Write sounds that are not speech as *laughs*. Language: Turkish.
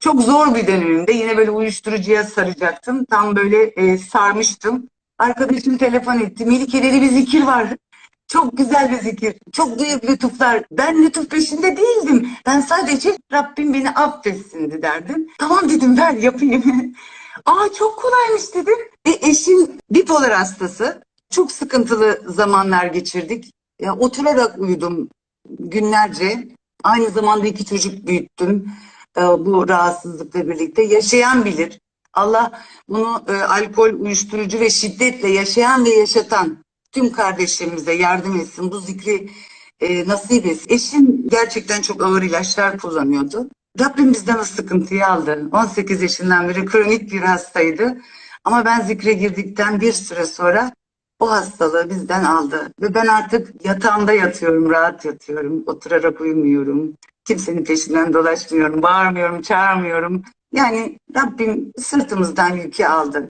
çok zor bir dönemimde yine böyle uyuşturucuya saracaktım. Tam böyle e, sarmıştım. Arkadaşım telefon etti. Melike'de bir zikir var. Çok güzel bir zikir. Çok büyük lütuflar. Ben lütuf peşinde değildim. Ben sadece Rabbim beni affetsin derdim. Tamam dedim ver yapayım. *laughs* Aa çok kolaymış dedim. E, eşim bipolar hastası. Çok sıkıntılı zamanlar geçirdik. Ya, oturarak uyudum günlerce. Aynı zamanda iki çocuk büyüttüm. E, bu rahatsızlıkla birlikte. Yaşayan bilir. Allah bunu e, alkol, uyuşturucu ve şiddetle yaşayan ve yaşatan tüm kardeşlerimize yardım etsin. Bu zikri e, nasip etsin. Eşim gerçekten çok ağır ilaçlar kullanıyordu. Rabbim bizden o sıkıntıyı aldı. 18 yaşından beri kronik bir hastaydı. Ama ben zikre girdikten bir süre sonra o hastalığı bizden aldı. Ve ben artık yatağımda yatıyorum, rahat yatıyorum. Oturarak uyumuyorum. Kimsenin peşinden dolaşmıyorum, bağırmıyorum, çağırmıyorum. Yani Rabbim sırtımızdan yükü aldı.